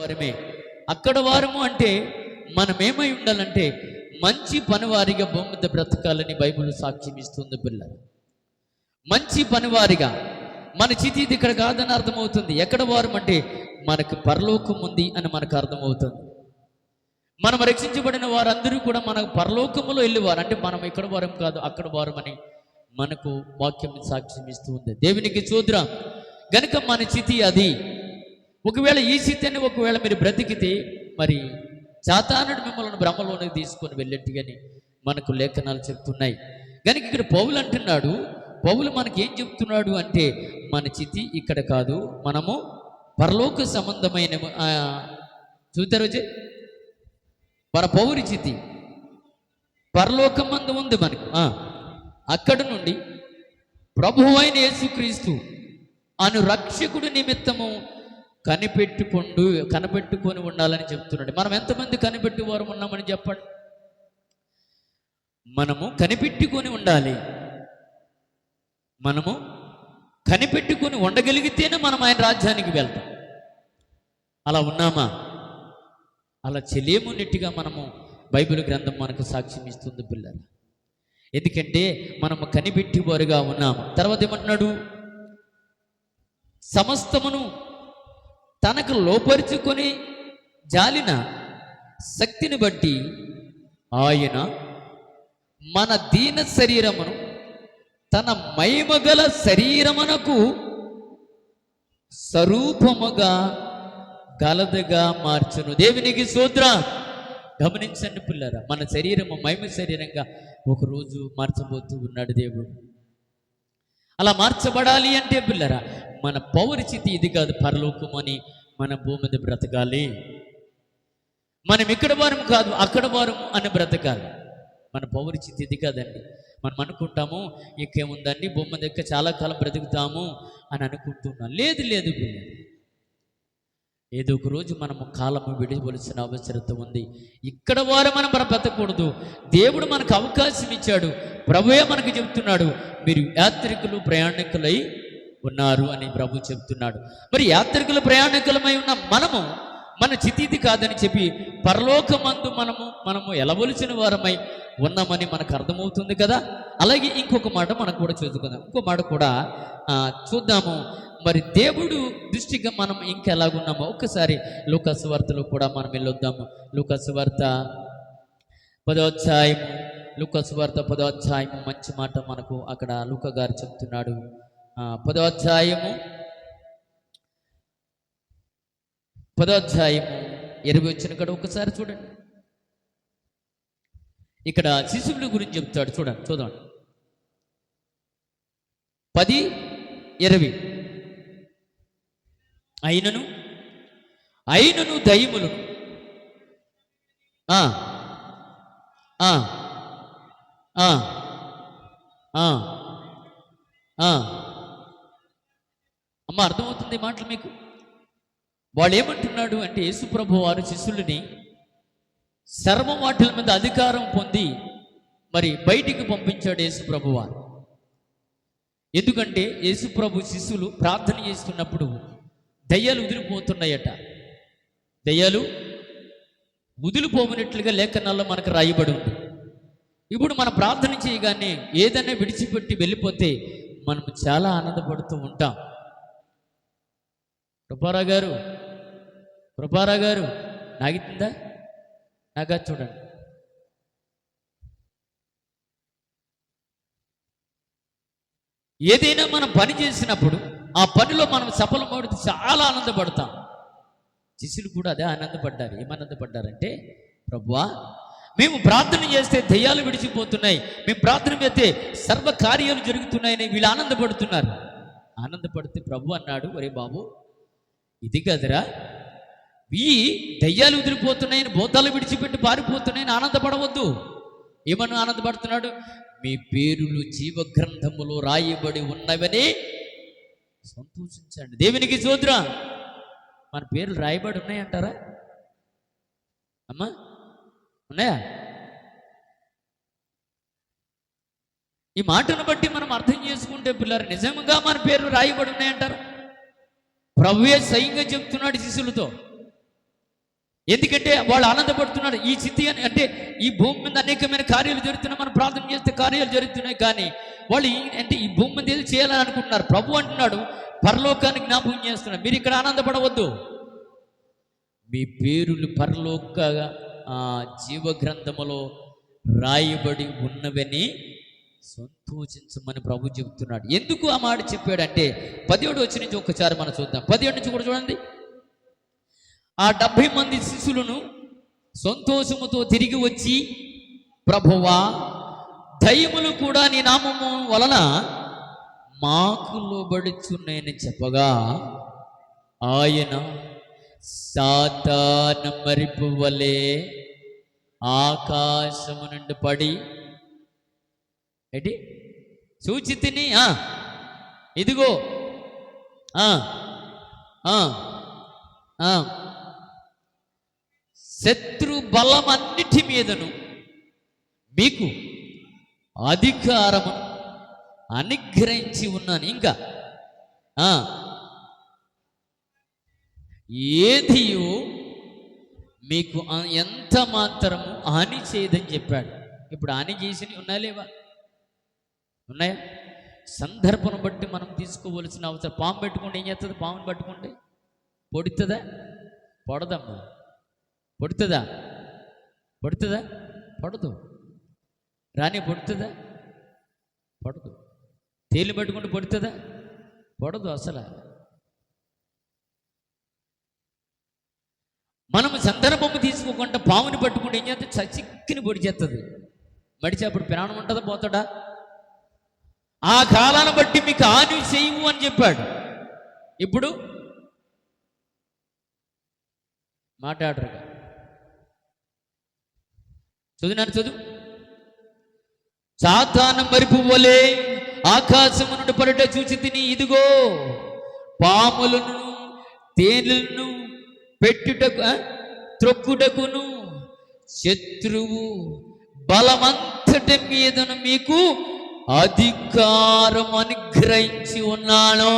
వారమే. అక్కడ వారము అంటే మనం ఏమై ఉండాలంటే మంచి పనివారిగా భూమి బ్రతకాలని బైబిల్ సాక్ష్యం ఇస్తుంది పిల్ల మంచి పనివారిగా మన చితి ఇది ఇక్కడ కాదని అర్థమవుతుంది. ఎక్కడ వారం అంటే మనకు పరలోకం ఉంది అని మనకు అర్థమవుతుంది. మనం రక్షించబడిన వారందరూ కూడా మన పరలోకములో వెళ్ళేవారు. అంటే మనం ఇక్కడ వారం కాదు అక్కడ వారం అని మనకు వాక్యం సాక్ష్యం ఇస్తూ ఉంది దేవునికి చూద్దాం గనుక మన చితి అది ఒకవేళ ఈ స్థితిని ఒకవేళ మీరు బ్రతికితే మరి చాతానుడు మిమ్మల్ని బ్రహ్మలోనికి తీసుకొని వెళ్ళేట్టుగాని మనకు లేఖనాలు చెప్తున్నాయి కనుక ఇక్కడ పౌలు అంటున్నాడు పౌలు మనకి ఏం చెప్తున్నాడు అంటే మన చితి ఇక్కడ కాదు మనము పరలోక సంబంధమైన చూతారు విజయ్? మన పౌరి చితి పరలోకం మందు ఉంది మనకు అక్కడ నుండి నుండి ప్రభువైన యేసుక్రీస్తు అను రక్షకుడి నిమిత్తము కనిపెట్టుకుండు కనిపెట్టుకొని ఉండాలని చెప్తున్నాడు. మనం ఎంతమంది కనిపెట్టి వారు ఉన్నామని చెప్పండి? మనము కనిపెట్టుకొని ఉండాలి. మనము కనిపెట్టుకొని ఉండగలిగితేనే మనం ఆయన రాజ్యానికి వెళ్తాం. అలా ఉన్నామా? అలా చెలేమున్నట్టుగా మనము బైబిల్ గ్రంథం మనకు సాక్ష్యం ఇస్తుంది పిల్లలు ఎందుకంటే మనము కనిపెట్టివారుగా ఉన్నాము. తర్వాత ఏమంటున్నాడు? సమస్తమును తనకు లోపరుచుకొని జాలిన శక్తిని బట్టి ఆయన మన దీన శరీరమును తన మహిమగల శరీరమునకు స్వరూపముగా గలదుగా మార్చును. దేవునికి సూత్ర గమనించండి పిల్లరా మన శరీరము మహిమ శరీరంగా ఒకరోజు మార్చబోతూ ఉన్నాడు దేవుడు. అలా మార్చబడాలి అంటే పిల్లరా మన పౌరచితి ఇది కాదు పరలోకం అని మన భూమి మీద బ్రతకాలి. మనం ఇక్కడ వారం కాదు అక్కడ వారం అని బ్రతకాలి. మన పౌరచితి ఇది కాదండి. మనం అనుకుంటాము ఇంకేముందండి? బొమ్మ దగ్గర చాలా కాలం బ్రతుకుతాము అని అనుకుంటున్నాం లేదు లేదు ఏదో ఒక రోజు మనము కాలము విడిపోవలసిన అవసరత ఉంది. ఇక్కడ వారు మనం మనం బ్రతకూడదు. దేవుడు మనకు అవకాశం ఇచ్చాడు. ప్రభువే మనకు చెప్తున్నాడు మీరు యాత్రికులు ప్రయాణికులై ఉన్నారు అని ప్రభు చెప్తున్నాడు. మరి యాత్రికులు ప్రయాణికులమై ఉన్న మనము మన చితిది కాదని చెప్పి పరలోకమందు మనము మనము ఎలవలసిన వారమై ఉన్నామని మనకు అర్థమవుతుంది కదా? అలాగే ఇంకొక మాట మనం కూడా చూసుకుందాం ఇంకో మాట కూడా చూద్దాము. మరి దేవుడు దృష్టిగా మనం ఇంకెలాగున్నామో ఒక్కసారి లూకాసు వార్తలో కూడా మనం వెళ్ళొద్దాము. లూకాసు వార్త పదోధ్యాయము లూకాసు వార్త పదోధ్యాయము మంచి మాట మనకు అక్కడ లూక గారు చెప్తున్నాడు. పదోధ్యాయము పదోధ్యాయము ఇరవై వచ్చిన కాడ ఒకసారి చూడండి. ఇక్కడ శిశువుల గురించి చెప్తాడు చూడండి చూడండి పది ఇరవై. అయినను అయినను దయములు ఆ, ఆ, ఆ, ఆ. అమ్మ అర్థమవుతుంది ఈ మాటలు మీకు? వాళ్ళు ఏమంటున్నాడు అంటే యేసుప్రభు వారు శిష్యులని సర్వ వాటిల మీద అధికారం పొంది మరి బయటికి పంపించాడు యేసుప్రభు వారు. ఎందుకంటే యేసుప్రభు శిష్యులు ప్రార్థన చేస్తున్నప్పుడు దయ్యాలు ఉదిరిపోతున్నాయట. దయ్యాలు ఉదిలిపోయినట్లుగా లేఖనాల్లో మనకు రాయబడి ఉంది. ఇప్పుడు మనం ప్రార్థన చేయగానే ఏదైనా విడిచిపెట్టి వెళ్ళిపోతే మనం చాలా ఆనందపడుతూ ఉంటాం. కృపారా గారు కృపారా గారు నాగితుందా నాగా చూడండి. ఏదైనా మనం పని చేసినప్పుడు ఆ పనిలో మనం సఫలమవుతూ చాలా ఆనందపడతాం. శిష్యులు కూడా అదే ఆనందపడ్డారు. ఏమానందపడ్డారంటే ప్రభువా మేము ప్రార్థన చేస్తే దయ్యాలు విడిచిపోతున్నాయి. మేము ప్రార్థన చేస్తే సర్వ కార్యాలు జరుగుతున్నాయని వీళ్ళు ఆనందపడుతున్నారు. ఆనందపడితే ప్రభు అన్నాడు ఒరే బాబు ఇది కదరా? ఈ దయ్యాలు ఉదిరిపోతున్నాయని భూతాలు విడిచిపెట్టి పారిపోతున్నాయని ఆనందపడవద్దు. ఏమని ఆనందపడుతున్నాడు? మీ పేరులు జీవ గ్రంథములో రాయబడి ఉన్నవని సంతోషించండి. దేవునికి చూద్రా మన పేర్లు రాయబడి ఉన్నాయంటారా? అమ్మా ఉన్నాయా? ఈ మాటను బట్టి మనం అర్థం చేసుకుంటే పిల్లలు నిజంగా మన పేర్లు రాయబడి ఉన్నాయంటారా? ప్రభువే స్వయంగా చెప్తున్నాడు శిష్యులతో. ఎందుకంటే వాళ్ళు ఆనందపడుతున్నారు. ఈ స్థితి అని అంటే ఈ భూమి మీద అనేకమైన కార్యాలు జరుగుతున్నాయి. మనం ప్రార్థన చేస్తే కార్యాలు జరుగుతున్నాయి కానీ వాళ్ళు అంటే ఈ భూమి మీద ఏది చేయాలని అనుకుంటున్నారు? ప్రభు అంటున్నాడు పరలోకానికి జ్ఞాపకం చేస్తున్నారు మీరు ఇక్కడ ఆనందపడవద్దు. మీ పేరులు పరలోక ఆ, జీవ గ్రంథములో రాయబడి ఉన్నవని సంతోషించమని ప్రభు చెబుతున్నాడు ఎందుకు ఆ మాట చెప్పాడంటే పదిహేడు వచ్చి నుంచి ఒకసారి మనం చూద్దాం. పదిహేడు నుంచి కూడా చూడండి. ఆ డెబ్భై మంది శిష్యులను సంతోషముతో తిరిగి వచ్చి ప్రభువా దయ్యములు కూడా నీ నామము వలన మాకు లోబడుచున్నాయని చెప్పగా ఆయన సాతాన మరిపు వలె ఆకాశము నుండి పడి ఏంటి? సూచితిని ఇదిగో ఆ, ఆ, శత్రు బలం అన్నిటి మీదను మీకు అధికారము అనుగ్రహించి ఉన్నాను. ఇంకా ఆ, ఏదియు మీకు ఎంత మాత్రము హాని చేయదని చెప్పాడు. ఇప్పుడు హాని చేసినవి ఉన్నాయా లేవా? ఉన్నాయా? సందర్భం బట్టి మనం తీసుకోవలసిన అవసరం. పాము పెట్టుకుంటే ఏం చేస్తుంది పాముని పట్టుకుంటే పొడుతుందా పొడదమ్మా. పొడుతుందా పొడుతుందా పడదు. రాని పొడుతుందా పడదు. తేలి పట్టుకుంటే పొడుతుందా పడదు అసలు. మనం సందర్భము తీసుకోకుండా పాముని పట్టుకుంటే ఏం చేస్తే చచ్చిక్కిని పొడి చేస్తుంది మడిచి అప్పుడు ప్రాణం ఉంటుందా? పోతాడా ఆ కాలాన్ని బట్టి మీకు హాని చేయము అని చెప్పాడు. ఇప్పుడు మాట్లాడరుగా. చదివినాను చదువు. సాతాన మరుపు వలే ఆకాశము నుండి పడట చూచి తిని ఇదిగో పాములను తేనెలను పెట్టుటకు ఆ, త్రొక్కుటకును శత్రువు బలమంతటి మీదను మీకు అధికారం అనుగ్రహించి ఉన్నాను.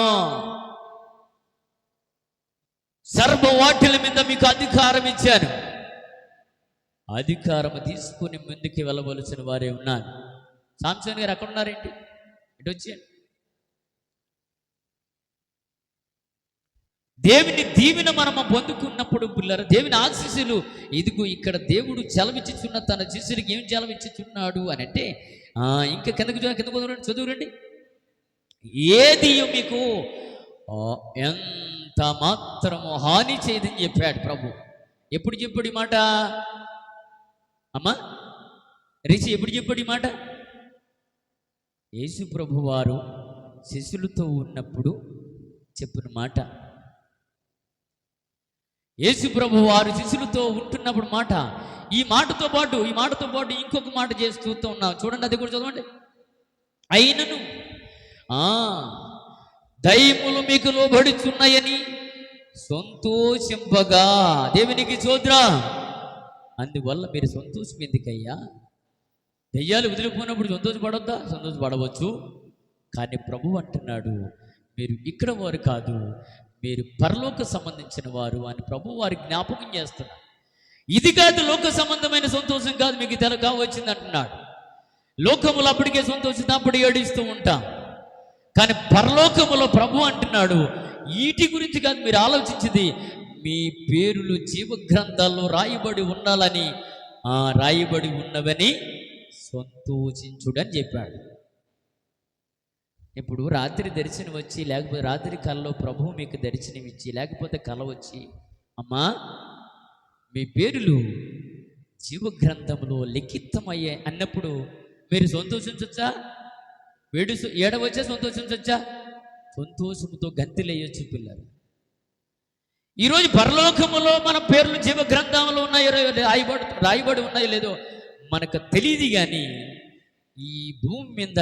సర్వ వాటిల మీద మీకు అధికారం ఇచ్చాను. అధికారం తీసుకుని ముందుకు వెళ్ళవలసిన వారే ఉన్నారు. సాంసన్ గారు ఎక్కడ ఉన్నారేంటి ఇటు వచ్చేయండి. దేవుని దీవెన మనం పొందుకున్నప్పుడు పిల్లర దేవుని ఆశీస్సులు ఇదిగో ఇక్కడ దేవుడు చలవిచ్చుచున్న తన శిష్యుడికి ఏం చలవిచ్చుచున్నాడు అని అంటే ఇంకా కిందకు చూ- కిందకు చదువురండి చదువురండి. ఏది మీకు ఎంత మాత్రము హాని చేయదని చెప్పాడు ప్రభు. ఎప్పుడు చెప్పాడు ఈ మాట? అమ్మా రిషి ఎప్పుడు చెప్పాడు ఈ మాట? యేసు ప్రభు వారు శిష్యులతో ఉన్నప్పుడు చెప్పిన మాట. యేసు ప్రభు వారు శిష్యులతో ఉంటున్నప్పుడు మాట ఈ మాటతో పాటు ఈ మాటతో పాటు ఇంకొక మాట చేసి చూస్తూ ఉన్నాం. చూడండి అది కూడా చదవండి. అయినను ఆ మీకు లోబడుచున్నాయని సంతోషింపగా. దేవునికి చూద్రా అందువల్ల మీరు సంతోషం ఎందుకయ్యా? దెయ్యాలు వదిలిపోయినప్పుడు సంతోషపడొద్దా? సంతోషపడవచ్చు. కానీ ప్రభు అంటున్నాడు మీరు ఇక్కడ వారు కాదు మీరు పరలోక సంబంధించిన వారు అని ప్రభు వారి జ్ఞాపకం చేస్తున్నారు. ఇది కాదు లోక సంబంధమైన సంతోషం కాదు మీకు తెలక వచ్చింది అంటున్నాడు. లోకములు అప్పటికే సంతోషిస్తే అప్పుడు ఏడిస్తూ ఉంటాం. కానీ పరలోకములో ప్రభు అంటున్నాడు వీటి గురించి కాదు మీరు ఆలోచించింది మీ పేరులు జీవ గ్రంథాల్లో రాయబడి ఉండాలని ఆ రాయబడి ఉన్నవని సంతోషించుడని చెప్పాడు. ఇప్పుడు రాత్రి దర్శనం వచ్చి లేకపోతే రాత్రి కళ్ళలో ప్రభువు మీకు దర్శనం ఇచ్చి లేకపోతే కళ వచ్చి అమ్మా మీ పేరులు జీవ గ్రంథంలో లిఖితమయ్యే అన్నప్పుడు మీరు సంతోషించొచ్చా? వేడు ఏడవచ్చా సంతోషించొచ్చా? సంతోషంతో గంతులేయొచ్చు పిల్లలు. ఈరోజు పరలోకములో మన పేర్లు జీవ గ్రంథంలో ఉన్నాయో రాయబడి రాయబడి ఉన్నాయో లేదో మనకు తెలియదు కానీ ఈ భూమి మీద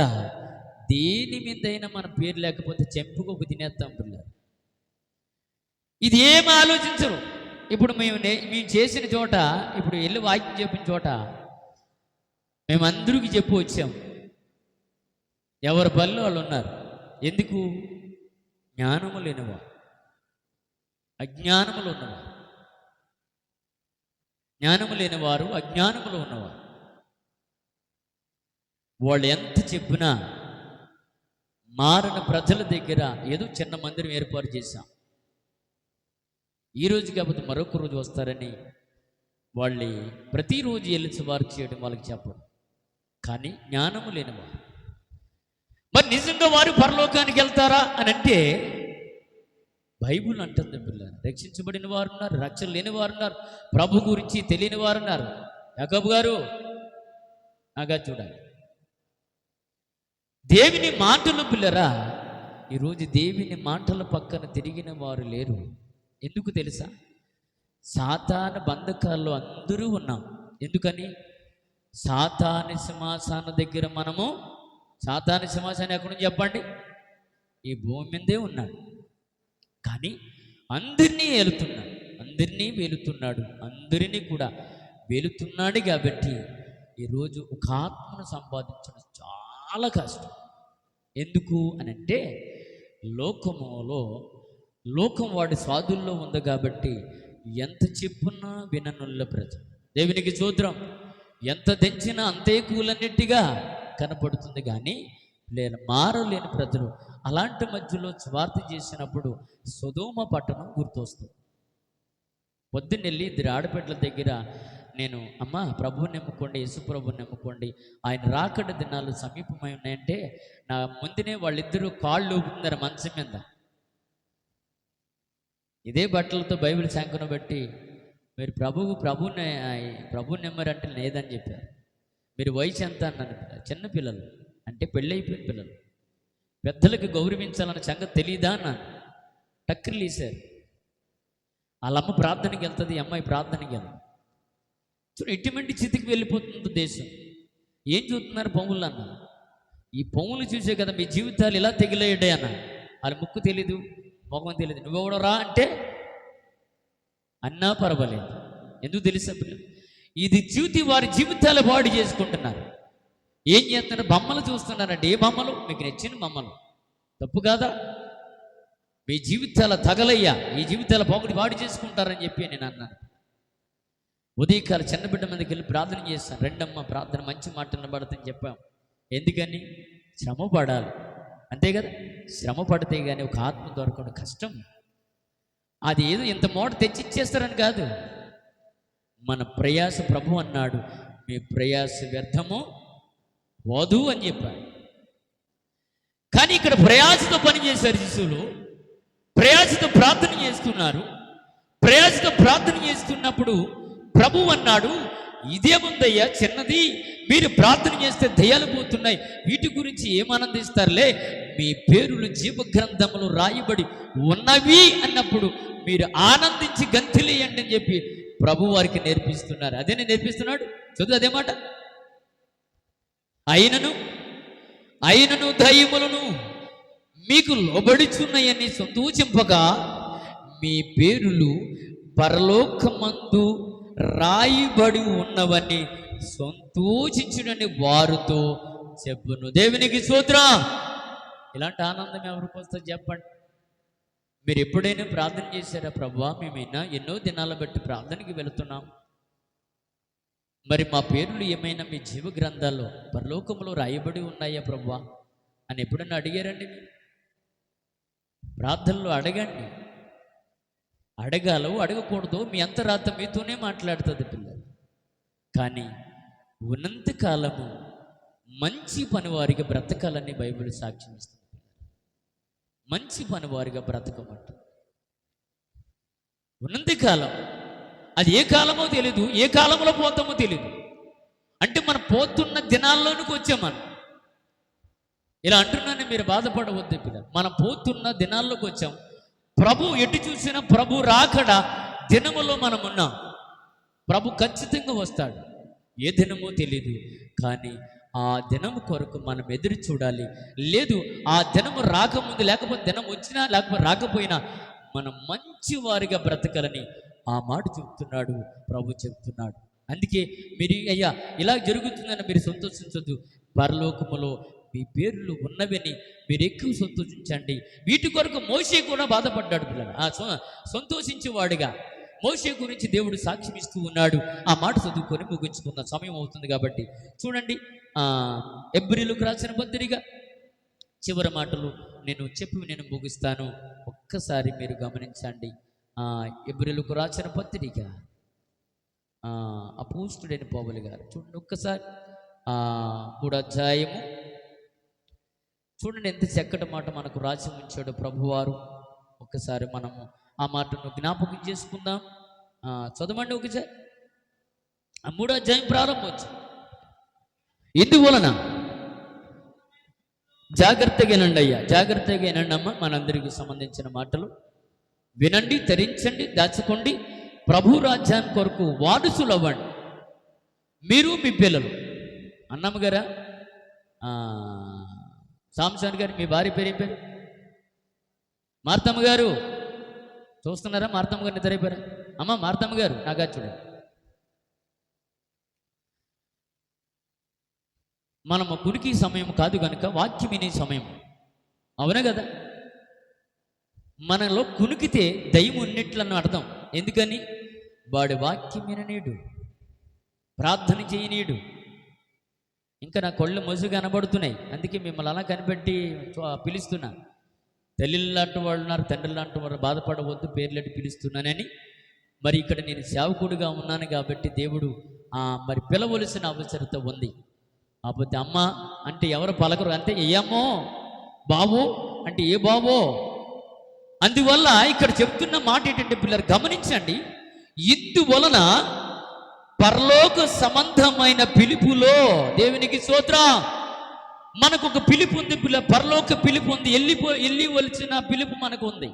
దేని మీదైనా మన పేరు లేకపోతే చెంపుకోకు తినేస్తాం పిల్లలు ఇది ఏం ఆలోచించరు. ఇప్పుడు మేము మేము చేసిన చోట ఇప్పుడు వెళ్ళి వాక్యం చెప్పిన చోట మేమందరికీ చెప్పు వచ్చాం. ఎవరి బల్లో వాళ్ళు ఉన్నారు. ఎందుకు? జ్ఞానము లేనివా అజ్ఞానములు ఉన్నవా జ్ఞానము లేనివారు అజ్ఞానములు అజ్ఞానములో ఉన్నవారు. వాళ్ళు ఎంత చెప్పినా మారిన ప్రజల దగ్గర ఏదో చిన్న మందిరం ఏర్పాటు చేశాం. ఈ రోజు కాకపోతే మరొక రోజు వస్తారని వాళ్ళు ప్రతిరోజు వెళ్ళి వారు చేయడం వాళ్ళకి చెప్పడం కానీ జ్ఞానము లేనివారు. మరి నిజంగా వారు పరలోకానికి వెళ్తారా అని అంటే బైబుల్ అంటుంది పిల్ల రక్షించబడిన వారు ఉన్నారు రక్షణ లేని వారు ఉన్నారు ప్రభు గురించి తెలియని వారు ఉన్నారు. యాకబు గారు నాగా చూడాలి దేవుని మాటలు పిల్లరా ఈరోజు దేవుని మాటల పక్కన తిరిగిన వారు లేరు. ఎందుకు తెలుసా? సాతాన బంధకాల్లో అందరూ ఉన్నాం. ఎందుకని? సాతాని సింహాసన దగ్గర మనము సాతాని సింహాసనం ఎక్కడి నుంచి చెప్పండి? ఈ భూమి మీదే ఉన్నాడు. కానీ అందరినీ వెళుతున్నాడు అందరినీ వేలుతున్నాడు అందరినీ కూడా వేలుతున్నాడు కాబట్టి ఈరోజు ఒక ఆత్మను సంపాదించడం చాలా. కష్టం. ఎందుకు అని అంటే లోకములో లోకం వాడి స్వాదుల్లో ఉంది కాబట్టి ఎంత చెప్పున్నా విననుల్ల ప్రజలు. దేవునికి చూద్దాం ఎంత తెంచినా అంతే కూలన్నిటిగా కనపడుతుంది కానీ లేని మారలేని ప్రజలు అలాంటి మధ్యలో స్వార్థ చేసినప్పుడు సుధూమ పట్టణం గుర్తొస్తుంది. పొద్దున్నెళ్ళి ఇద్దరు ఆడపిల్లల దగ్గర నేను అమ్మ ప్రభువుని నమ్ముకోండి యేసు ప్రభుని నమ్ముకోండి. ఆయన రాకడ దినాలు సమీపమై ఉన్నాయంటే నా ముందునే వాళ్ళిద్దరూ కాళ్ళు ఊపుతున్నారు మంచం మీద. ఇదే బట్టలతో బైబిల్ శాంకను బట్టి మీరు ప్రభువు ప్రభుని ప్రభుని నమ్మారంటే లేదని చెప్పారు. మీరు వయసు ఎంత అన్నాను చిన్న పిల్లలు. అంటే పెళ్ళైపోయిన పిల్లలు. పెద్దలకు గౌరవించాలన్న సంగతి తెలియదా అన్నాను టక్కులు వేశారు వాళ్ళమ్మ ప్రార్థనకి వెళ్తుంది అమ్మాయి ప్రార్థనకి వెళ్తుంది. ఎటువంటి స్థితికి వెళ్ళిపోతుంది దేశం. ఏం చూస్తున్నారు పొంగులు అన్న? ఈ పొంగులు చూసే కదా మీ జీవితాలు ఇలా తెగిలేయడే అన్న? వాళ్ళ ముక్కు తెలీదు మొఖం తెలియదు నువ్వెవడో రా అంటే అన్నా పర్వాలేదు. ఎందుకు తెలుసా పిల్లలు ఇది చూతి వారి జీవితాలు పాడు చేసుకుంటున్నారు. ఏం చేస్తున్నారు? బొమ్మలు చూస్తున్నారంటే ఏ బొమ్మలు? మీకు నచ్చిన బొమ్మలు. తప్పు కాదా? మీ జీవితాల తగలయ్యా. ఈ జీవితాల పోగొట్టి పాడు చేసుకుంటారని చెప్పి నేను అన్నాను. ఉదయకాల చిన్న బిడ్డ మీదకి వెళ్ళి ప్రార్థన చేస్తాను. రెండమ్మ ప్రార్థన మంచి మాట నిలబడతని చెప్పాం. ఎందుకని? శ్రమ పడాలి. అంతే కదా? శ్రమ పడితే కానీ ఒక ఆత్మ దొరకడం కష్టం. అది ఏదో ఇంత మూట తెచ్చి ఇచ్చేస్తారని కాదు. మన ప్రయాస ప్రభు అన్నాడు మీ ప్రయాస వ్యర్థము వధు అని చెప్పాడు. కానీ ఇక్కడ ప్రయాసతో పనిచేశారు శిశువులు ప్రయాసతో ప్రార్థన చేస్తున్నారు. ప్రయాసతో ప్రార్థన చేస్తున్నప్పుడు ప్రభు అన్నాడు ఇదే ఉందయ్యా చిన్నది. మీరు ప్రార్థన చేస్తే దయ్యాలు పోతున్నాయి. వీటి గురించి ఏమానందిస్తారులే మీ పేరులు జీవ గ్రంథములు రాయబడి ఉన్నవి అన్నప్పుడు మీరు ఆనందించి గంతులేయండి అని చెప్పి ప్రభు వారికి నేర్పిస్తున్నారు. అదేనే నేర్పిస్తున్నాడు. చదువు అదే మాట. అయినను అయినను దయ్యములను మీకు లోబడిచున్నాయని సంతోషింపగా మీ పేరులు పరలోకమందు రాయిబడి ఉన్నవని సంతోషించుడని వారితో చెప్పును. దేవునికి సూత్రం ఇలాంటి ఆనందం ఎవరికి వస్తుంది చెప్పండి? మీరు ఎప్పుడైనా ప్రార్థన చేశారా? ప్రభా మేమైనా ఎన్నో దినాల బట్టి ప్రార్థనకి వెళుతున్నాం. మరి మా పేర్లు ఏమైనా మీ జీవ గ్రంథాల్లో పరలోకంలో రాయబడి ఉన్నాయా ప్రభా? అని ఎప్పుడైనా అడిగారండి మీరు? ప్రార్థనలో అడగండి. అడగాలో అడగకూడదు మీ అంతరాత్మ మీతోనే మాట్లాడుతుంది పిల్లలు. కానీ ఉన్నంత కాలము మంచి పనివారిగా బ్రతకాలని బైబిల్ సాక్ష్యం ఇస్తుంది మంచి పనివారిగా బ్రతకమంట ఉన్నంత కాలం అది ఏ కాలమో తెలీదు ఏ కాలంలో పోతామో తెలీదు. అంటే మనం పోతున్న దినాల్లోనికి వచ్చాం మనం. ఇలా అంటున్నాను మీరు బాధపడవద్దు పిల్లలు. మనం పోతున్న దినాల్లోకి వచ్చాం. ప్రభు ఎటు చూసినా ప్రభు రాకడ దినములో మనం ఉన్నాం ప్రభు ఖచ్చితంగా వస్తాడు. ఏ దినమో తెలియదు కానీ ఆ దినము కొరకు మనం ఎదురు చూడాలి. లేదు ఆ దినము రాకముందు లేకపోతే దినం వచ్చినా లేకపోతే రాకపోయినా మనం మంచి వారిగా బ్రతకాలని ఆ మాట చెప్తున్నాడు ప్రభు చెప్తున్నాడు. అందుకే మీరు అయ్యా ఇలా జరుగుతుందని మీరు సంతోషించొద్దు. పరలోకములో మీ పేర్లు ఉన్నవని మీరు ఎక్కువ సంతోషించండి. వీటి కొరకు మోషే కూడా బాధపడ్డాడు పిల్లలు. ఆ సంతోషించేవాడుగా మోషే గురించి దేవుడు సాక్ష్యం ఇస్తూ ఉన్నాడు. ఆ మాట చదువుకొని ముగించుకున్న సమయం అవుతుంది కాబట్టి చూడండి. ఎబ్రిలకు రాసిన పత్రిక. చివరి మాటలు నేను చెప్పి నేను ముగిస్తాను. ఒక్కసారి మీరు గమనించండి. ఎబ్రిలకు రాసిన పత్రిక. ఆ అపూస్తుడైన పౌలు గారు. చూడండి ఒక్కసారి. మూడు అధ్యాయము చూడండి ఎంత చక్కటి మాట మనకు రాసి ఉంచాడు ప్రభువారు. ఒక్కసారి మనము ఆ మాటను జ్ఞాపకం చేసుకుందాం. చదవండి ఒకసారి. ఆ మూడో అధ్యాయం ప్రారంభవచ్చు ఎందువలన జాగ్రత్తగా వినండి అయ్యా జాగ్రత్తగా వినండి అమ్మ. మనందరికీ సంబంధించిన మాటలు. వినండి ధరించండి దాచుకోండి. ప్రభు రాజ్యాన్ని కొరకు వారసులు అవ్వండి మీరు మీ పిల్లలు. అన్నమ్మ గారా? సాంసన్ గారు మీ భార్య పేరు ఏం పేరు? మార్తమ్మ గారు. చూస్తున్నారా? మార్తమ్మ గారు నిద్రైపోయారా? అమ్మ మార్తమ్మ గారు నాగా చూడండి మనము కునికి సమయం కాదు కనుక వాక్యం వినే సమయం. అవునా కదా? మనలో కునికితే దయ్యం ఉన్నట్లని అర్థం. ఎందుకని? వాడి వాక్యం విననీడు ప్రార్థన చేయనీడు ఇంకా నా కళ్ళు మొసు కనబడుతున్నాయి. అందుకే మిమ్మల్ని అలా కనిపెట్టి పిలుస్తున్నా. తల్లిలు లాంటి వాళ్ళు ఉన్నారు తండ్రి లాంటి వాళ్ళు బాధపడవద్దు పేర్లెట్టి పిలుస్తున్నానని. మరి ఇక్కడ నేను సేవకుడిగా ఉన్నాను కాబట్టి దేవుడు మరి పిలవలసిన అవసరత ఉంది. కాకపోతే అమ్మ అంటే ఎవరు పలకరు. అంతే ఏ అమ్మో బాబు అంటే ఏ బాబో. అందువల్ల ఇక్కడ చెప్తున్న మాట ఏంటంటే పిల్లలు గమనించండి. ఇందువలన పరలోక సంబంధమైన పిలుపులో దేవునికి స్తోత్ర. మనకు ఒక పిలుపు ఉంది పిల్ల పరలోక పిలుపు ఉంది. వెళ్ళిపో వెళ్ళి వలిచిన పిలుపు మనకు ఉంది.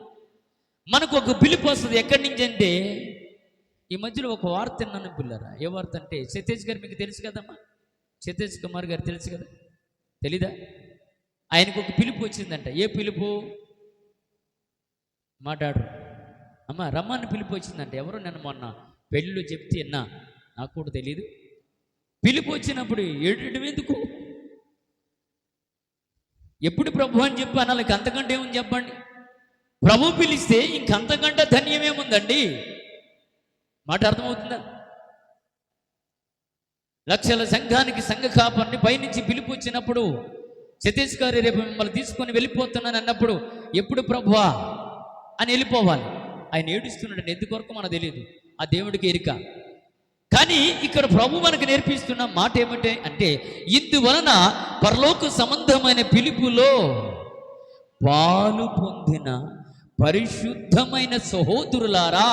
మనకు ఒక పిలుపు వస్తుంది ఎక్కడి నుంచి అంటే ఈ మధ్యలో ఒక వార్త విన్నాను పిల్లరా. ఏ వార్త అంటే సతీష్ గారు మీకు తెలుసు కదమ్మా? సతీష్ కుమార్ గారు తెలుసు కదా? తెలీదా? ఆయనకు ఒక పిలుపు వచ్చిందంట. ఏ పిలుపు? మాట్లాడరు. అమ్మ రమ్మని పిలుపు వచ్చిందంట. ఎవరు నన్ను మొన్న పెళ్ళిలో చెప్తే విన్నా నాకు కూడా తెలియదు పిలుపు వచ్చినప్పుడు ఎందుకు? ఎప్పుడు ప్రభు అని చెప్పి అనాలకి అంతకంటే ఏముంది చెప్పండి? ప్రభు పిలిస్తే ఇంకంతకంటే ధన్యమేముందండి మాట అర్థమవుతుందా? లక్షల సంఘానికి సంఘ కాపర్ని పైనుంచి పిలుపు వచ్చినప్పుడు సతీష్ గారు రేపు మిమ్మల్ని తీసుకొని వెళ్ళిపోతున్నాను అన్నప్పుడు ఎప్పుడు ప్రభువా అని వెళ్ళిపోవాలి. ఆయన ఏడుస్తున్నాడు ఎందుకొరకు మనకు తెలియదు ఆ దేవుడికి ఎరిక. కానీ ఇక్కడ ప్రభు మనకు నేర్పిస్తున్న మాట ఏమిటి అంటే ఇందువలన పరలోక సంబంధమైన పిలుపులో పాలు పొందిన పరిశుద్ధమైన సహోదరులారా.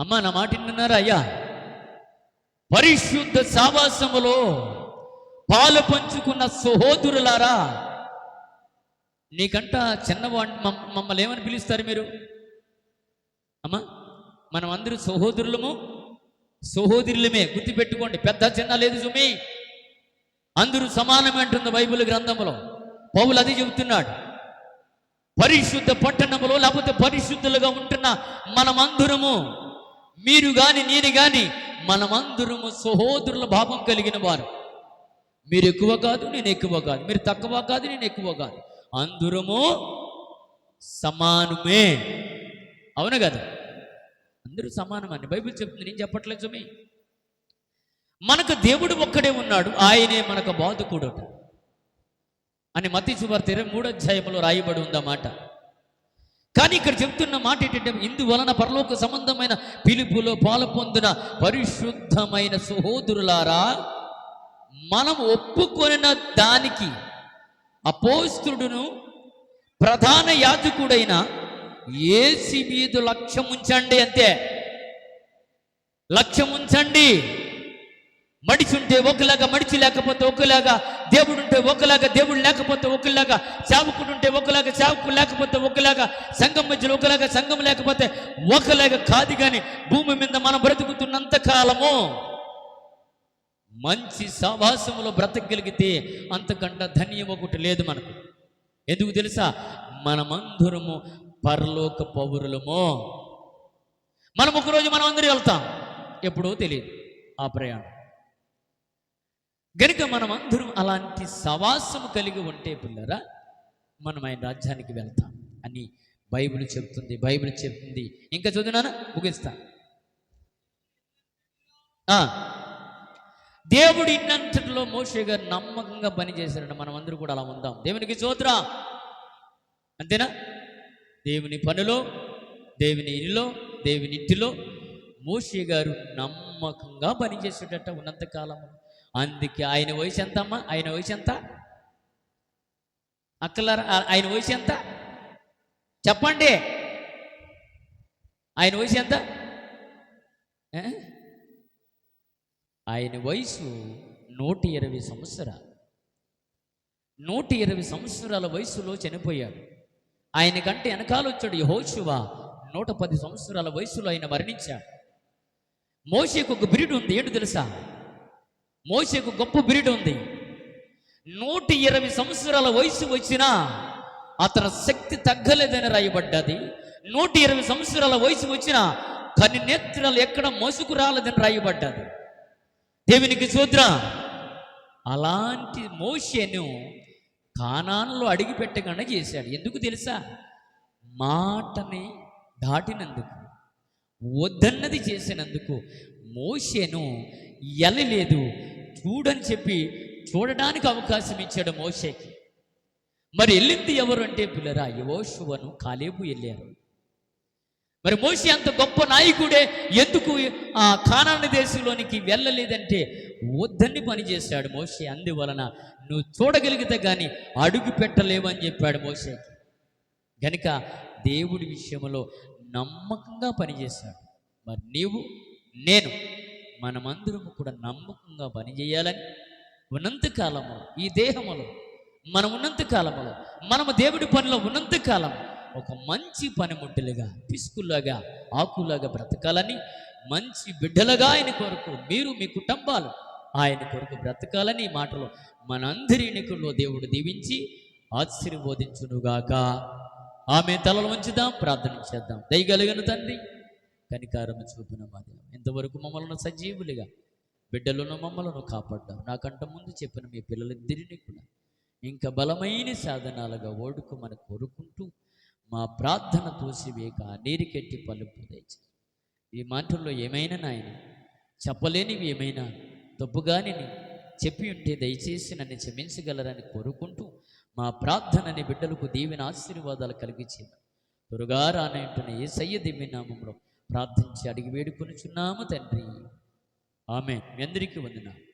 అమ్మా నా మాట విన్నారా అయ్యా? పరిశుద్ధ సావాసములో పాలు పంచుకున్న సహోదరులారా. నీకంట చిన్నవాడి మమ్- మమ్మల్ని ఏమని పిలుస్తారు మీరు? అమ్మా మనం అందరూ సహోదరులము సహోదరులమే. గుర్తుపెట్టుకోండి పెద్ద చిన్న లేదు సుమి. అందరూ సమానమే అంటుంది బైబిల్ గ్రంథంలో. పౌలు అది చెబుతున్నాడు. పరిశుద్ధ పట్టణంలో లేకపోతే పరిశుద్ధులుగా ఉంటున్న మనమందరము మీరు గాని నేను గాని మనమందరము సహోదరుల భావం కలిగిన వారు. మీరు ఎక్కువ కాదు నేను ఎక్కువ కాదు. మీరు తక్కువ కాదు నేను ఎక్కువ కాదు. అందరము సమానమే. అవును కదా? అందరూ సమానమని బైబిల్ చెప్తుంది నేను చెప్పట్లేదు సుమి మనకు దేవుడు ఒక్కడే ఉన్నాడు ఆయనే మనకు బాధకుడు అని మతి సువార్త ఇరవై మూడో అధ్యాయంలో రాయబడి ఉందన్నమాట కానీ ఇక్కడ చెప్తున్న మాట ఏంటంటే ఇందువలన పరలోక సంబంధమైన పిలుపులో పాలు పొందిన పరిశుద్ధమైన సహోదరులారా మనం ఒప్పుకొనిన దానికి అపోస్తుడును ప్రధాన యాజకుడైన ఏసి మీద లక్ష్యం ఉంచండి అంతే. లక్ష్యం ఉంచండి. మడిచి ఉంటే ఒకలాగా మడిచి లేకపోతే ఒకలాగా దేవుడు ఉంటే ఒకలాగా దేవుడు లేకపోతే ఒకలాగా సేవకుడు ఉంటే ఒకలాగా సేవకుడు లేకపోతే ఒకలాగా సంఘం మధ్యలో ఒకలాగా సంఘం లేకపోతే ఒకలాగా కాదు కానీ భూమి మీద మనం బ్రతుకుతున్నంత కాలము. మంచి సహవాసములో బ్రతకగలిగితే అంతకంట ధన్యం ఒకటి లేదు మనకు. ఎందుకు తెలుసా? మనమందరము పరలోక పౌరులమో. మనం ఒకరోజు మనం అందరూ వెళ్తాం. ఎప్పుడో తెలియదు ఆ ప్రయాణం. గనుక మనం అందరం అలాంటి సవాసము కలిగి ఉంటే పిల్లరా మనం ఆయన రాజ్యానికి వెళ్తాం అని బైబిల్ చెప్తుంది బైబిల్ చెప్తుంది. ఇంకా చదువునానా ముగిస్తా. ఆ, దేవుడు ఇన్నంతటిలో మోషే గారు నమ్మకంగా పనిచేశారంట మనం అందరూ కూడా అలా ఉందాం. దేవునికి చోద్రా అంతేనా? దేవుని పనిలో దేవుని ఇల్లులో దేవుని ఇంటిలో మోషే గారు నమ్మకంగా పనిచేసేటట్ట ఉన్నంత కాలము. అందుకే ఆయన వయసు ఎంత అమ్మా ఆయన వయసు ఎంత? అక్కలారా ఆయన వయసు ఎంత? చెప్పండి. ఆయన వయసు ఎంత? ఆయన వయసు నూట ఇరవై సంవత్సరాలు. నూట ఇరవై సంవత్సరాల వయసులో చనిపోయాడు. ఆయనకంటే వెనకాల వచ్చాడు యహోశివ నూట పది సంవత్సరాల వయసులో ఆయన మరణించాడు మోషేకు ఒక బిరుడు ఉంది ఏంటి తెలుసా? మోషేకు గొప్ప బిరుడు ఉంది. నూట ఇరవై సంవత్సరాల వయసు వచ్చినా అతని శక్తి తగ్గలేదని రాయబడ్డది. నూట ఇరవై సంవత్సరాల వయసు వచ్చినా కన్ని నేత్రాలు ఎక్కడ మోసుకు రాలేదని రాయబడ్డది. దేవునికి చూద్ర అలాంటి మోషేను కానాన్లో అడిగి పెట్టకుండా చేశాడు. ఎందుకు తెలుసా? మాటని దాటినందుకు వద్దన్నది చేసినందుకు మోషేను ఎలలేదు చూడని చెప్పి చూడడానికి అవకాశం ఇచ్చాడు మోషేకి. మరి వెళ్ళింది ఎవరు అంటే పిల్లరా? యోషువను కాలేబు వెళ్ళారు మరి మోషే అంత గొప్ప నాయకుడే ఎందుకు ఆ కానాన్ని దేశంలోనికి వెళ్ళలేదంటే వద్దని పని చేశాడు అందువలన నువ్వు చూడగలిగితే కానీ అడుగు పెట్టలేవని చెప్పాడు మోసే గనుక దేవుడి విషయంలో నమ్మకంగా పనిచేశాడు మరి నీవు నేను మనమందరము కూడా నమ్మకంగా పనిచేయాలని ఉన్నంత కాలము ఈ దేహములో మనం ఉన్నంత కాలములో మనము దేవుడి పనిలో ఉన్నంత కాలం ఒక మంచి పనిముట్టులుగా పిసుకులాగా ఆకులాగా బ్రతకాలని మంచి బిడ్డలుగా ఆయన కొరకు మీరు మీ కుటుంబాలు ఆయన కొరకు బ్రతకాలని ఈ మాటలో మనందరి ఎన్నికల్లో దేవుడు దీవించి ఆశీర్వదించునుగాక. ఆమె తలలు ఉంచుదాం ప్రార్థన చేద్దాం. దయగలిగిన తండ్రి కనికారము చూపిన మాది ఇంతవరకు మమ్మల్ని సజీవులుగా బిడ్డలను మమ్మలను కాపాడ్డాం నాకంట ముందు చెప్పిన మీ పిల్లలిద్దరినీ కూడా ఇంకా బలమైన సాధనాలుగా ఓడుకోమని కోరుకుంటూ మా ప్రార్థన తోసివేక నీరికెట్టి పలుపు దయచేసి ఈ మాటల్లో ఏమైనా నాయన చెప్పలేనివి ఏమైనా తప్పుగాని చెప్పి ఉంటే దయచేసి నన్ను క్షమించగలరని కోరుకుంటూ మా ప్రార్థనని బిడ్డలకు దీవెన ఆశీర్వాదాలు కలిగించేది. త్వరగా రానంటున్న ఏ సయ్య దివ్య నామంలో ప్రార్థించి అడిగి వేడుకొనుచున్నాము తండ్రి. ఆమె మీ అందరికీ వందనాలు.